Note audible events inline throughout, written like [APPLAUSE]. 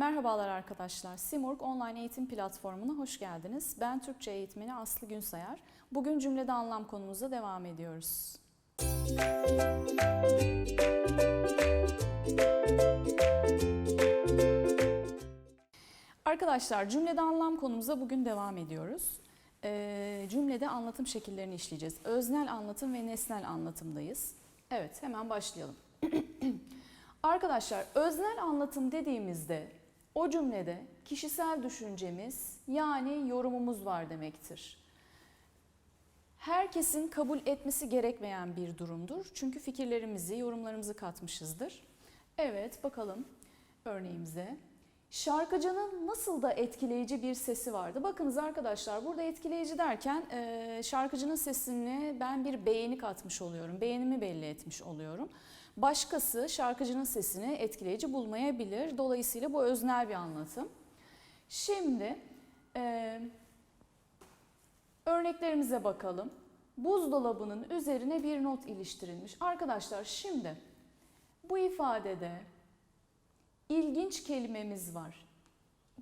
Merhabalar arkadaşlar. Simurg online eğitim platformuna hoş geldiniz. Ben Türkçe eğitmeni Aslı Günsayar. Bugün cümlede anlam konumuza devam ediyoruz. Arkadaşlar cümlede anlam konumuza bugün devam ediyoruz. Ee, cümlede anlatım şekillerini işleyeceğiz. Öznel anlatım ve nesnel anlatımdayız. Evet hemen başlayalım. [CLEARS THROAT] Arkadaşlar öznel anlatım dediğimizde o cümlede kişisel düşüncemiz yani yorumumuz var demektir. Herkesin kabul etmesi gerekmeyen bir durumdur. Çünkü fikirlerimizi, yorumlarımızı katmışızdır. Evet bakalım örneğimize. Şarkıcının nasıl da etkileyici bir sesi vardı. Bakınız arkadaşlar burada etkileyici derken e, şarkıcının sesine ben bir beğeni katmış oluyorum. Beğenimi belli etmiş oluyorum. Başkası şarkıcının sesini etkileyici bulmayabilir. Dolayısıyla bu öznel bir anlatım. Şimdi e, örneklerimize bakalım. Buzdolabının üzerine bir not iliştirilmiş. Arkadaşlar şimdi bu ifadede ilginç kelimemiz var.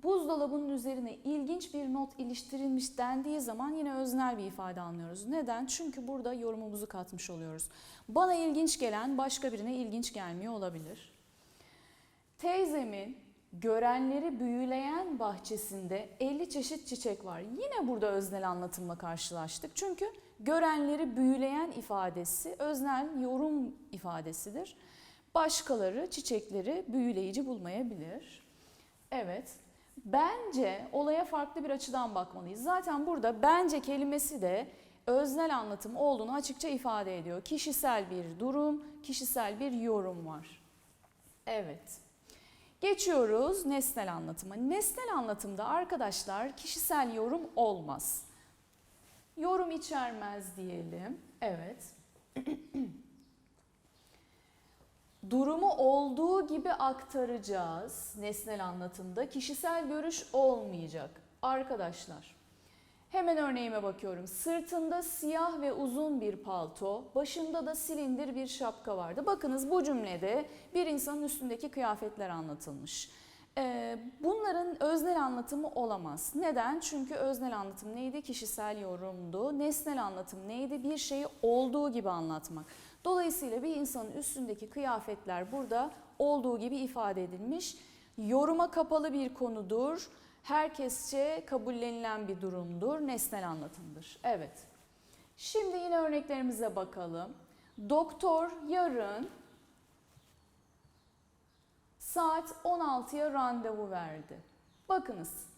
Buzdolabının üzerine ilginç bir not iliştirilmiş dendiği zaman yine öznel bir ifade anlıyoruz. Neden? Çünkü burada yorumumuzu katmış oluyoruz. Bana ilginç gelen başka birine ilginç gelmiyor olabilir. Teyzemin görenleri büyüleyen bahçesinde 50 çeşit çiçek var. Yine burada öznel anlatımla karşılaştık. Çünkü görenleri büyüleyen ifadesi öznel yorum ifadesidir. Başkaları çiçekleri büyüleyici bulmayabilir. Evet. Bence olaya farklı bir açıdan bakmalıyız. Zaten burada bence kelimesi de öznel anlatım olduğunu açıkça ifade ediyor. Kişisel bir durum, kişisel bir yorum var. Evet. Geçiyoruz nesnel anlatıma. Nesnel anlatımda arkadaşlar kişisel yorum olmaz. Yorum içermez diyelim. Evet. [CLEARS THROAT] Durumu olduğu gibi aktaracağız nesnel anlatımda. Kişisel görüş olmayacak. Arkadaşlar hemen örneğime bakıyorum. Sırtında siyah ve uzun bir palto, başında da silindir bir şapka vardı. Bakınız bu cümlede bir insanın üstündeki kıyafetler anlatılmış. Ee, bunların öznel anlatımı olamaz. Neden? Çünkü öznel anlatım neydi? Kişisel yorumdu. Nesnel anlatım neydi? Bir şeyi olduğu gibi anlatmak. Dolayısıyla bir insanın üstündeki kıyafetler burada olduğu gibi ifade edilmiş. Yoruma kapalı bir konudur. Herkesçe kabullenilen bir durumdur. Nesnel anlatımdır. Evet. Şimdi yine örneklerimize bakalım. Doktor yarın saat 16'ya randevu verdi. Bakınız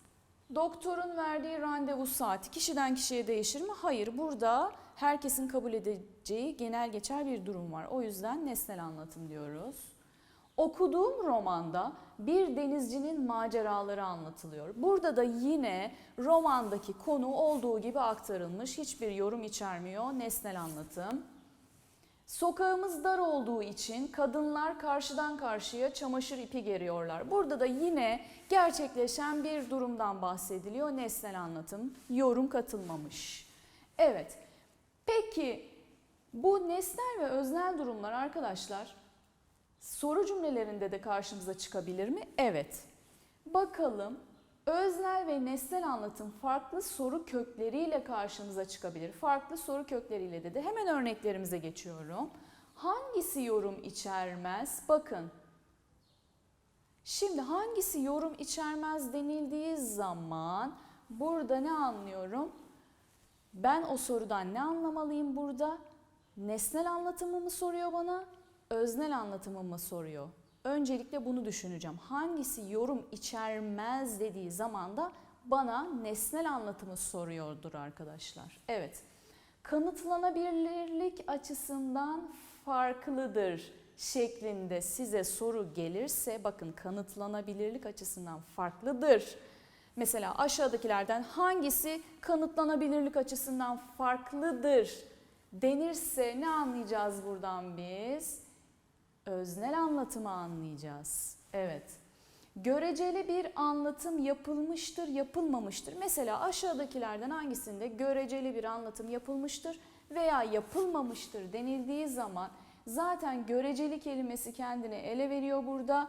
doktorun verdiği randevu saati kişiden kişiye değişir mi? Hayır burada herkesin kabul edeceği genel geçer bir durum var. O yüzden nesnel anlatım diyoruz. Okuduğum romanda bir denizcinin maceraları anlatılıyor. Burada da yine romandaki konu olduğu gibi aktarılmış. Hiçbir yorum içermiyor. Nesnel anlatım. Sokağımız dar olduğu için kadınlar karşıdan karşıya çamaşır ipi geriyorlar. Burada da yine gerçekleşen bir durumdan bahsediliyor. Nesnel anlatım, yorum katılmamış. Evet, peki bu nesnel ve öznel durumlar arkadaşlar soru cümlelerinde de karşımıza çıkabilir mi? Evet. Bakalım Öznel ve nesnel anlatım farklı soru kökleriyle karşımıza çıkabilir. Farklı soru kökleriyle dedi. Hemen örneklerimize geçiyorum. Hangisi yorum içermez? Bakın. Şimdi hangisi yorum içermez denildiği zaman burada ne anlıyorum? Ben o sorudan ne anlamalıyım burada? Nesnel anlatımı mı soruyor bana? Öznel anlatımı mı soruyor? Öncelikle bunu düşüneceğim. Hangisi yorum içermez dediği zaman da bana nesnel anlatımı soruyordur arkadaşlar. Evet. Kanıtlanabilirlik açısından farklıdır şeklinde size soru gelirse bakın kanıtlanabilirlik açısından farklıdır. Mesela aşağıdakilerden hangisi kanıtlanabilirlik açısından farklıdır denirse ne anlayacağız buradan biz? öznel anlatımı anlayacağız. Evet. Göreceli bir anlatım yapılmıştır, yapılmamıştır. Mesela aşağıdakilerden hangisinde göreceli bir anlatım yapılmıştır veya yapılmamıştır denildiği zaman zaten göreceli kelimesi kendine ele veriyor burada.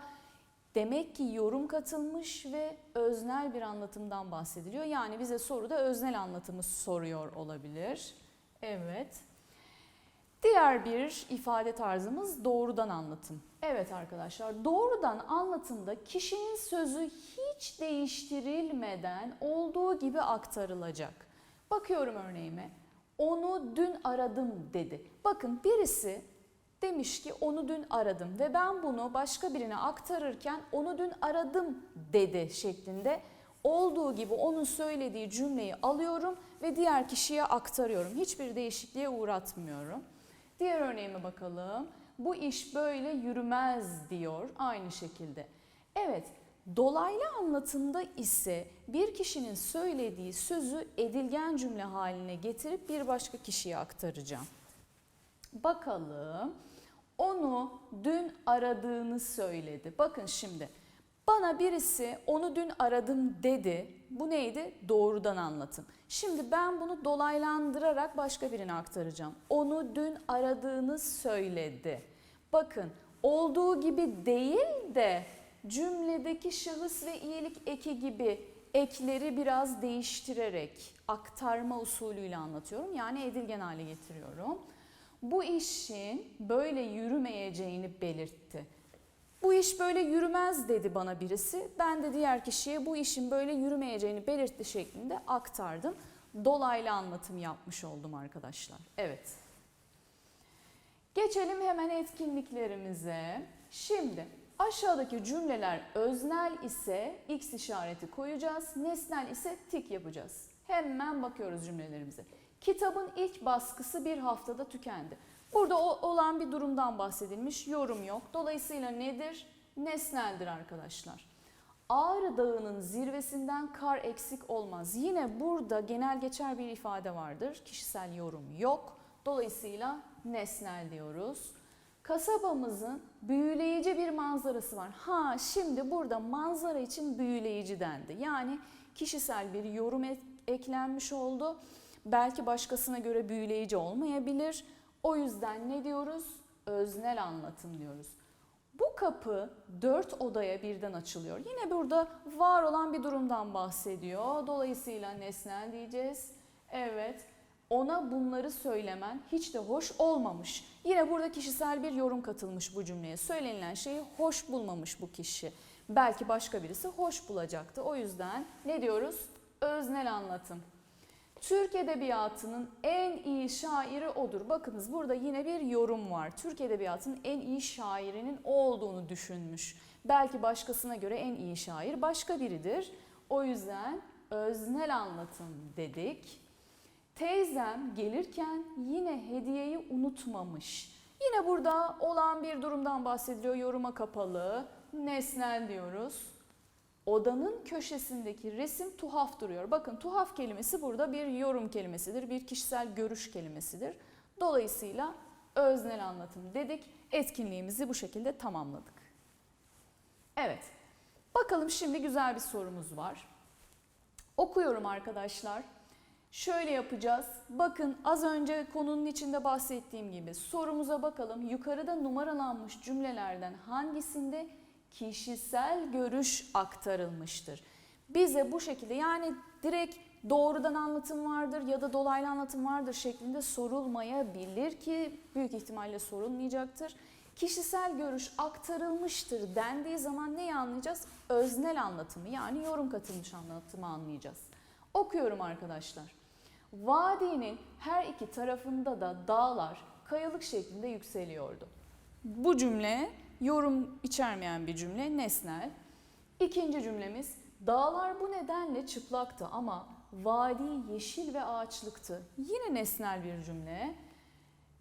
Demek ki yorum katılmış ve öznel bir anlatımdan bahsediliyor. Yani bize soruda öznel anlatımı soruyor olabilir. Evet. Diğer bir ifade tarzımız doğrudan anlatım. Evet arkadaşlar doğrudan anlatımda kişinin sözü hiç değiştirilmeden olduğu gibi aktarılacak. Bakıyorum örneğime. Onu dün aradım dedi. Bakın birisi demiş ki onu dün aradım ve ben bunu başka birine aktarırken onu dün aradım dedi şeklinde olduğu gibi onun söylediği cümleyi alıyorum ve diğer kişiye aktarıyorum. Hiçbir değişikliğe uğratmıyorum. Diğer örneğime bakalım. Bu iş böyle yürümez diyor aynı şekilde. Evet, dolaylı anlatımda ise bir kişinin söylediği sözü edilgen cümle haline getirip bir başka kişiye aktaracağım. Bakalım. Onu dün aradığını söyledi. Bakın şimdi. Bana birisi onu dün aradım dedi. Bu neydi? Doğrudan anlatım. Şimdi ben bunu dolaylandırarak başka birine aktaracağım. Onu dün aradığını söyledi. Bakın olduğu gibi değil de cümledeki şahıs ve iyilik eki gibi ekleri biraz değiştirerek aktarma usulüyle anlatıyorum. Yani edilgen hale getiriyorum. Bu işin böyle yürümeyeceğini belirtti. Bu iş böyle yürümez dedi bana birisi. Ben de diğer kişiye bu işin böyle yürümeyeceğini belirtti şeklinde aktardım. Dolaylı anlatım yapmış oldum arkadaşlar. Evet. Geçelim hemen etkinliklerimize. Şimdi aşağıdaki cümleler öznel ise x işareti koyacağız. Nesnel ise tik yapacağız. Hemen bakıyoruz cümlelerimize. Kitabın ilk baskısı bir haftada tükendi. Burada o- olan bir durumdan bahsedilmiş, yorum yok. Dolayısıyla nedir? Nesneldir arkadaşlar. Ağrı Dağı'nın zirvesinden kar eksik olmaz. Yine burada genel geçer bir ifade vardır. Kişisel yorum yok. Dolayısıyla nesnel diyoruz. Kasabamızın büyüleyici bir manzarası var. Ha şimdi burada manzara için büyüleyici dendi. Yani kişisel bir yorum et- eklenmiş oldu. Belki başkasına göre büyüleyici olmayabilir. O yüzden ne diyoruz? Öznel anlatım diyoruz. Bu kapı dört odaya birden açılıyor. Yine burada var olan bir durumdan bahsediyor. Dolayısıyla nesnel diyeceğiz. Evet. Ona bunları söylemen hiç de hoş olmamış. Yine burada kişisel bir yorum katılmış bu cümleye. Söylenilen şeyi hoş bulmamış bu kişi. Belki başka birisi hoş bulacaktı. O yüzden ne diyoruz? Öznel anlatım. Türk Edebiyatı'nın en iyi şairi odur. Bakınız burada yine bir yorum var. Türk Edebiyatı'nın en iyi şairinin olduğunu düşünmüş. Belki başkasına göre en iyi şair başka biridir. O yüzden öznel anlatım dedik. Teyzem gelirken yine hediyeyi unutmamış. Yine burada olan bir durumdan bahsediliyor. Yoruma kapalı. Nesnel diyoruz. Odanın köşesindeki resim tuhaf duruyor. Bakın tuhaf kelimesi burada bir yorum kelimesidir, bir kişisel görüş kelimesidir. Dolayısıyla öznel anlatım dedik. Etkinliğimizi bu şekilde tamamladık. Evet. Bakalım şimdi güzel bir sorumuz var. Okuyorum arkadaşlar. Şöyle yapacağız. Bakın az önce konunun içinde bahsettiğim gibi sorumuza bakalım. Yukarıda numaralanmış cümlelerden hangisinde kişisel görüş aktarılmıştır? Bize bu şekilde yani direkt doğrudan anlatım vardır ya da dolaylı anlatım vardır şeklinde sorulmayabilir ki büyük ihtimalle sorulmayacaktır. Kişisel görüş aktarılmıştır dendiği zaman neyi anlayacağız? Öznel anlatımı yani yorum katılmış anlatımı anlayacağız. Okuyorum arkadaşlar. Vadinin her iki tarafında da dağlar kayalık şeklinde yükseliyordu. Bu cümle yorum içermeyen bir cümle, nesnel. İkinci cümlemiz dağlar bu nedenle çıplaktı ama vadi yeşil ve ağaçlıktı. Yine nesnel bir cümle.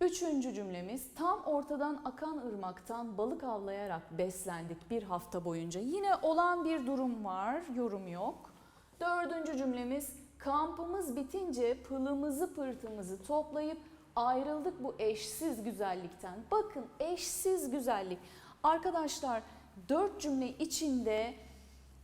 Üçüncü cümlemiz tam ortadan akan ırmaktan balık avlayarak beslendik bir hafta boyunca. Yine olan bir durum var, yorum yok. Dördüncü cümlemiz kampımız bitince pılımızı pırtımızı toplayıp ayrıldık bu eşsiz güzellikten. Bakın eşsiz güzellik. Arkadaşlar dört cümle içinde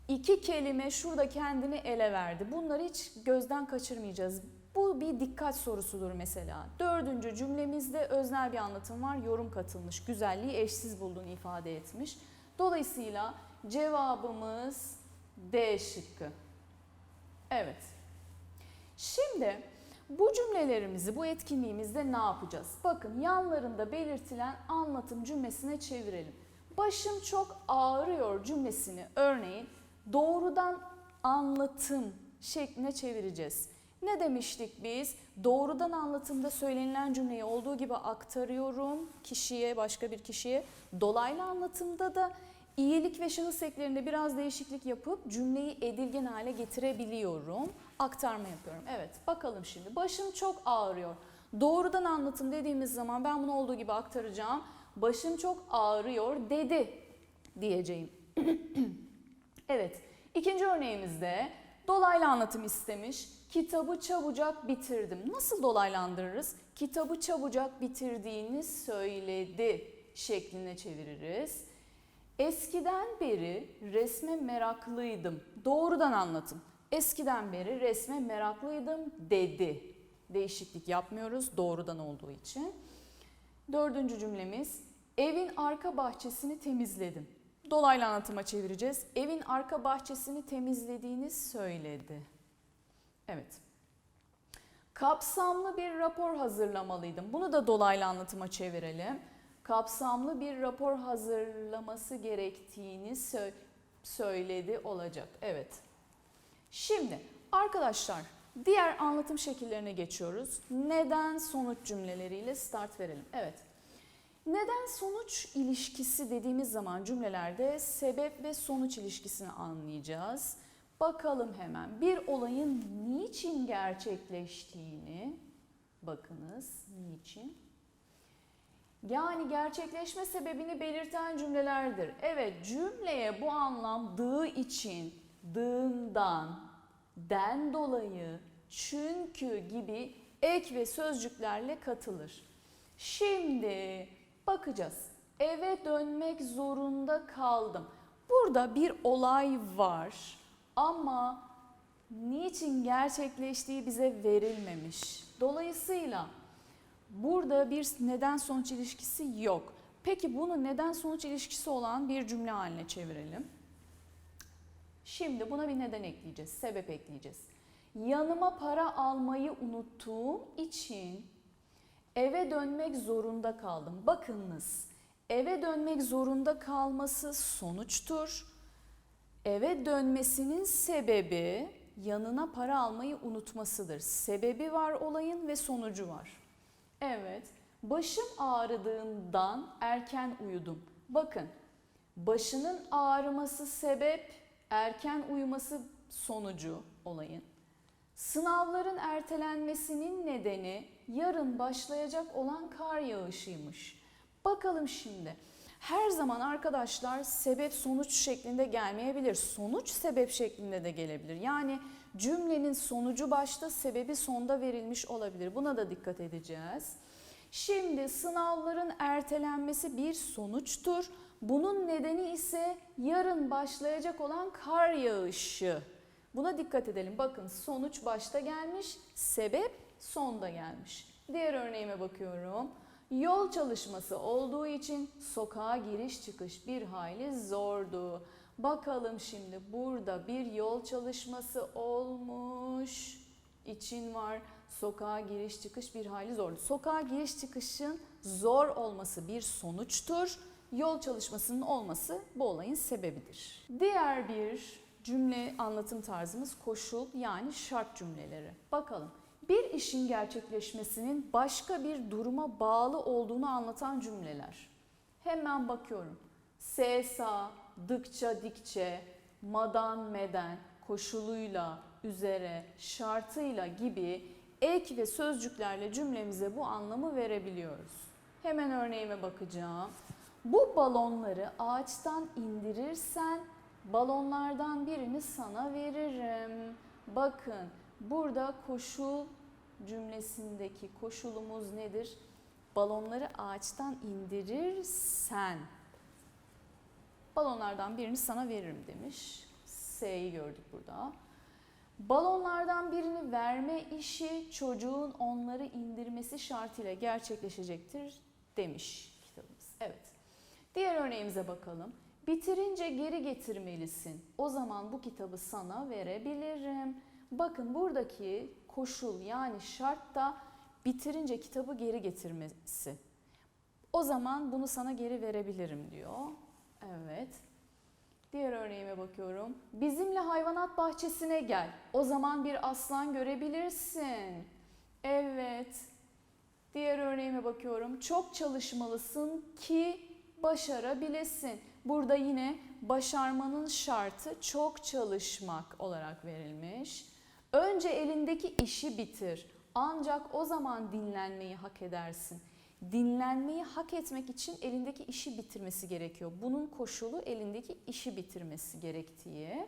iki kelime şurada kendini ele verdi. Bunları hiç gözden kaçırmayacağız. Bu bir dikkat sorusudur mesela. Dördüncü cümlemizde öznel bir anlatım var. Yorum katılmış. Güzelliği eşsiz bulduğunu ifade etmiş. Dolayısıyla cevabımız D şıkkı. Evet. Şimdi bu cümlelerimizi bu etkinliğimizde ne yapacağız? Bakın yanlarında belirtilen anlatım cümlesine çevirelim. Başım çok ağrıyor cümlesini örneğin doğrudan anlatım şekline çevireceğiz. Ne demiştik biz? Doğrudan anlatımda söylenilen cümleyi olduğu gibi aktarıyorum kişiye, başka bir kişiye. Dolaylı anlatımda da iyilik ve şahıs eklerinde biraz değişiklik yapıp cümleyi edilgen hale getirebiliyorum. Aktarma yapıyorum. Evet, bakalım şimdi. Başım çok ağrıyor. Doğrudan anlatım dediğimiz zaman ben bunu olduğu gibi aktaracağım. Başım çok ağrıyor dedi diyeceğim. [CLEARS THROAT] evet, ikinci örneğimizde dolaylı anlatım istemiş. Kitabı çabucak bitirdim. Nasıl dolaylandırırız? Kitabı çabucak bitirdiğini söyledi şekline çeviririz. Eskiden beri resme meraklıydım. Doğrudan anlatım. Eskiden beri resme meraklıydım dedi. Değişiklik yapmıyoruz doğrudan olduğu için. Dördüncü cümlemiz evin arka bahçesini temizledim. Dolaylı anlatıma çevireceğiz. Evin arka bahçesini temizlediğini söyledi. Evet. Kapsamlı bir rapor hazırlamalıydım. Bunu da dolaylı anlatıma çevirelim. Kapsamlı bir rapor hazırlaması gerektiğini sö- söyledi olacak. Evet. Şimdi arkadaşlar diğer anlatım şekillerine geçiyoruz. Neden sonuç cümleleriyle start verelim. Evet. Neden sonuç ilişkisi dediğimiz zaman cümlelerde sebep ve sonuç ilişkisini anlayacağız. Bakalım hemen bir olayın niçin gerçekleştiğini bakınız niçin yani gerçekleşme sebebini belirten cümlelerdir. Evet cümleye bu anlam dığı için, dığından, den dolayı, çünkü gibi ek ve sözcüklerle katılır. Şimdi bakacağız. Eve dönmek zorunda kaldım. Burada bir olay var ama niçin gerçekleştiği bize verilmemiş. Dolayısıyla Burada bir neden sonuç ilişkisi yok. Peki bunu neden sonuç ilişkisi olan bir cümle haline çevirelim. Şimdi buna bir neden ekleyeceğiz, sebep ekleyeceğiz. Yanıma para almayı unuttuğum için eve dönmek zorunda kaldım. Bakınız, eve dönmek zorunda kalması sonuçtur. Eve dönmesinin sebebi yanına para almayı unutmasıdır. Sebebi var olayın ve sonucu var. Evet, başım ağrıdığından erken uyudum. Bakın, başının ağrıması sebep, erken uyuması sonucu olayın. Sınavların ertelenmesinin nedeni yarın başlayacak olan kar yağışıymış. Bakalım şimdi. Her zaman arkadaşlar sebep sonuç şeklinde gelmeyebilir. Sonuç sebep şeklinde de gelebilir. Yani cümlenin sonucu başta, sebebi sonda verilmiş olabilir. Buna da dikkat edeceğiz. Şimdi sınavların ertelenmesi bir sonuçtur. Bunun nedeni ise yarın başlayacak olan kar yağışı. Buna dikkat edelim. Bakın sonuç başta gelmiş, sebep sonda gelmiş. Diğer örneğime bakıyorum. Yol çalışması olduğu için sokağa giriş çıkış bir hayli zordu. Bakalım şimdi burada bir yol çalışması olmuş. için var. Sokağa giriş çıkış bir hayli zordu. Sokağa giriş çıkışın zor olması bir sonuçtur. Yol çalışmasının olması bu olayın sebebidir. Diğer bir cümle anlatım tarzımız koşul yani şart cümleleri. Bakalım. Bir işin gerçekleşmesinin başka bir duruma bağlı olduğunu anlatan cümleler. Hemen bakıyorum. Sesa, dıkça, dikçe, madan, meden, koşuluyla, üzere, şartıyla gibi ek ve sözcüklerle cümlemize bu anlamı verebiliyoruz. Hemen örneğime bakacağım. Bu balonları ağaçtan indirirsen balonlardan birini sana veririm. Bakın burada koşul cümlesindeki koşulumuz nedir? Balonları ağaçtan indirirsen balonlardan birini sana veririm demiş. S'yi gördük burada. Balonlardan birini verme işi çocuğun onları indirmesi şartıyla gerçekleşecektir demiş kitabımız. Evet. Diğer örneğimize bakalım. Bitirince geri getirmelisin. O zaman bu kitabı sana verebilirim. Bakın buradaki koşul yani şart da bitirince kitabı geri getirmesi. O zaman bunu sana geri verebilirim diyor. Evet. Diğer örneğime bakıyorum. Bizimle hayvanat bahçesine gel. O zaman bir aslan görebilirsin. Evet. Diğer örneğime bakıyorum. Çok çalışmalısın ki başarabilesin. Burada yine başarmanın şartı çok çalışmak olarak verilmiş. Önce elindeki işi bitir. Ancak o zaman dinlenmeyi hak edersin. Dinlenmeyi hak etmek için elindeki işi bitirmesi gerekiyor. Bunun koşulu elindeki işi bitirmesi gerektiği.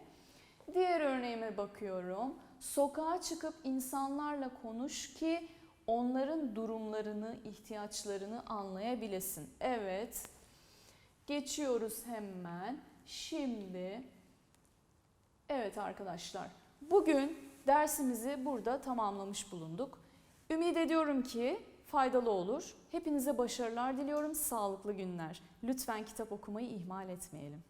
Diğer örneğime bakıyorum. Sokağa çıkıp insanlarla konuş ki onların durumlarını, ihtiyaçlarını anlayabilesin. Evet. Geçiyoruz hemen. Şimdi Evet arkadaşlar. Bugün dersimizi burada tamamlamış bulunduk. Ümit ediyorum ki faydalı olur. Hepinize başarılar diliyorum. Sağlıklı günler. Lütfen kitap okumayı ihmal etmeyelim.